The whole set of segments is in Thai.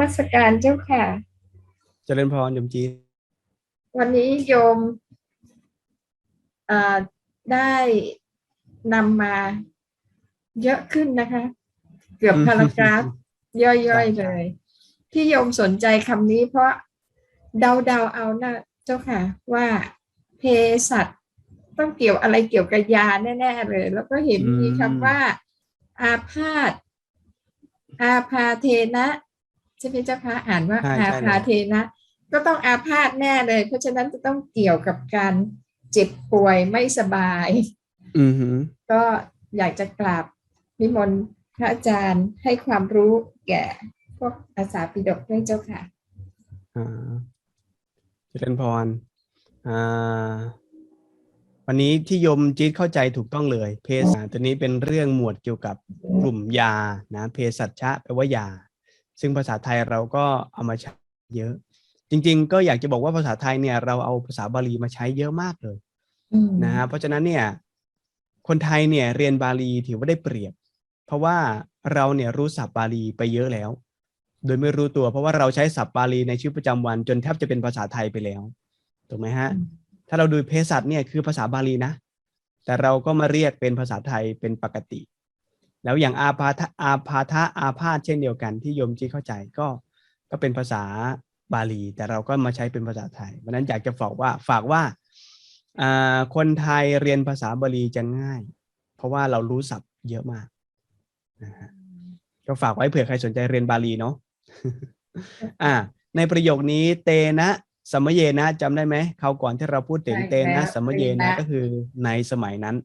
มัสการเจ้าค่ะ เจริญพรโยมจีดวันนี้โยมอ่าได้นำมาเยอะขึ้นนะคะ เกือบพารากราฟย่อยๆเลย ที่โยมสนใจคำนี้เพราะเดาๆเอานะเจ้าค่ะ ว่าเภสัชต้องเกี่ยวอะไรเกี่ยวกับยาแน่ ๆ เลย แล้วก็เห็นมีคำว่า อาพาธอาพาเทนะ ใช่ไหมเจ้าคะอ่านว่าใช่อาใช่พาเทนะก็ต้องอาพาธแน่เลย เพราะฉะนั้นจะต้องเกี่ยวกับการเจ็บป่วยไม่สบายอือหือก็อยากจะกราบนิมนต์พระอาจารย์ให้ความรู้แก่พวกอาสาปิฎกด้วยเจ้าค่ะอ่าเจริญพรอ่าวันนี้ที่โยมจีดเข้าใจถูกต้องเลยเภสัชตัวนี้เป็นเรื่องหมวดเกี่ยวกับกลุ่มยานะ เภสัชชะแปลว่ายา ซึ่งภาษาไทยเราก็เอามาใช้เยอะ จริง ๆ ก็อยากจะบอกว่าภาษาไทยเนี่ยเราเอาภาษาบาลีมาใช้เยอะมากเลยอืมนะฮะเพราะฉะนั้นเนี่ยคนไทยเนี่ยเรียนบาลีถือว่าได้เปรียบ เพราะว่าเราเนี่ยรู้ศัพท์บาลีไปเยอะแล้ว โดยไม่รู้ตัวเพราะว่าเราใช้ศัพท์บาลีในชีวิตประจำวัน จนแทบจะเป็นภาษาไทยไปแล้วถูกไหมฮะถ้าเราดูเภสัชเนี่ยคือภาษาบาลีนะ แต่เราก็มาเรียกเป็นภาษาไทยเป็นปกติ แล้วอย่างอาพาธะอาพาธะอาพาธเช่นเดียวกันที่โยมจีเข้าใจก็ก็เป็นภาษาบาลี แต่เราก็มาใช้เป็นภาษาไทยเพราะนั้นอยากจะฝากว่าฝากว่าอ่าคนไทยเรียนภาษาบาลีจะง่าย เพราะว่าเรารู้ศัพท์เยอะมากนะฮะก็ฝากไว้เผื่อใครสนใจเรียนบาลีเนาะอ่า ในประโยคนี้เตนะสมเยนะจำได้ไหมคราวก่อนที่เราพูดถึงเตนะสมเยเตนะนะก็คือในสมัยนั้น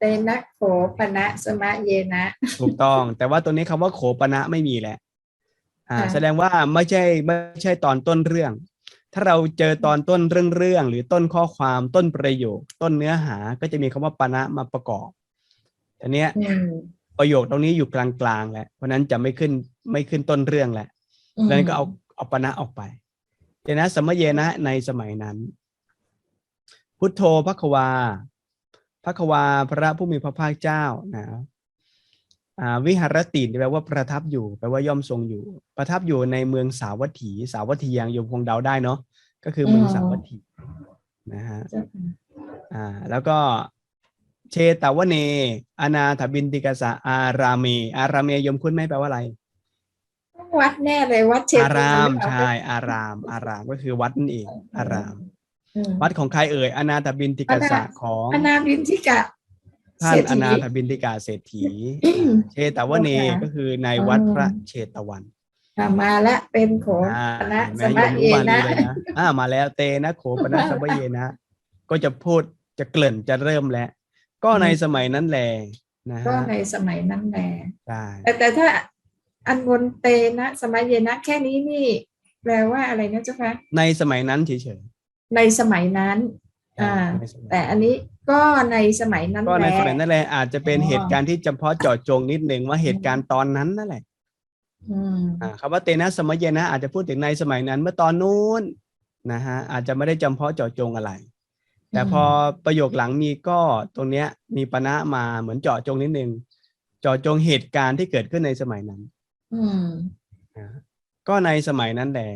เตนะโขปณะสมะเยนะ ถูกต้อง แต่ว่าตัวนี้คำว่าโขปณะไม่มีแหละ อ่าค่ะแสดงว่าไม่ใช่ไม่ใช่ตอนต้นเรื่อง ถ้าเราเจอตอนต้นเรื่องเรื่องหรือต้นข้อความต้นประโยค ต้นเนื้อหาก็จะมีคำว่าปณะมาประกอบแต่เนี้ยอืมประโยคตรงนี้อยู่กลางๆแหละเพราะฉะนั้นจะไม่ขึ้นไม่ขึ้นต้นเรื่องแหละอืมดังนั้นก็เอาเอาปณะออกไปเจนะสมเยนะในสมัยนั้น พุทโธพระควา พระควาพระผู้มีพระภาคเจ้านะอ่าวิหารติแปลว่าประทับอยู่แปลว่าย่อมทรงอยู่ ประทับอยู่ในเมืองสาวัตถี สาวัตถีอย่างโยมคงเดาได้เนาะก็คือเมืองสาวัตถีนะฮะเจ้าค่ะอ่าแล้วก็เชตาวเน อนาถบินติกสะอาราเมอาราเมยมคุ้นไหมแปลว่าอะไร วัดแน่เลยวัดเชตอารามหอเปล่ใช่อาราม อารามก็คือวัดนั่นเอง อารามอืม วัดของใครเอ่ยอนาถบินติกสะของอนาบินทิกะท่านเศรษอฐีนาถบินติกาเศรษฐีอืมเชตาวเนค่ะก็คือในวัดอืมพระเชตวันอะมาละเป็นโขอ่าปณะเห็นสไหมมะโยเยมรู้บาลีนะเลยนะอ่ามาแล้วเตนะโขปนะสมะเยนะ ก็จะพูดจะเกริ่นจะเริ่มแล้ว ก็ในสมัยนั้นแหละนะก็ฮะในสมัยนั้นแหละใช่แต่แต่ถ้าอันบนเตนะ สมัยเยนะ แค่นี้นี่ แปลว่าอะไรนะเจ้าคะในสมัยนั้นเฉย ในสมัยนั้นๆอ่าในสมัยแต่อันนี้ก็ในสมัยนั้นก็ในแหละสมัยนั้นแหละอาจจะเป็นอ๋อเหตุการณ์ที่เฉพาะเจาะจงนิดหนึ่งว่าเหตุการณ์ตอนนั้นนั่นแหละอืมอ่าคำว่าเตนะสมัยเยนะ อาจจะพูดถึงในสมัยนั้นเมื่อตอนนู้นนะฮะอาจจะไม่ได้จำเพาะเจาะจงอะไร แต่พอประโยคหลังมีก็ตรงเนี้ยมีปณะมาเหมือนเจาะจงนิดนึงเจาะจงเหตุการณ์ที่เกิดขึ้นในสมัยนั้น อืมนะก็ในสมัยนั้นแหละ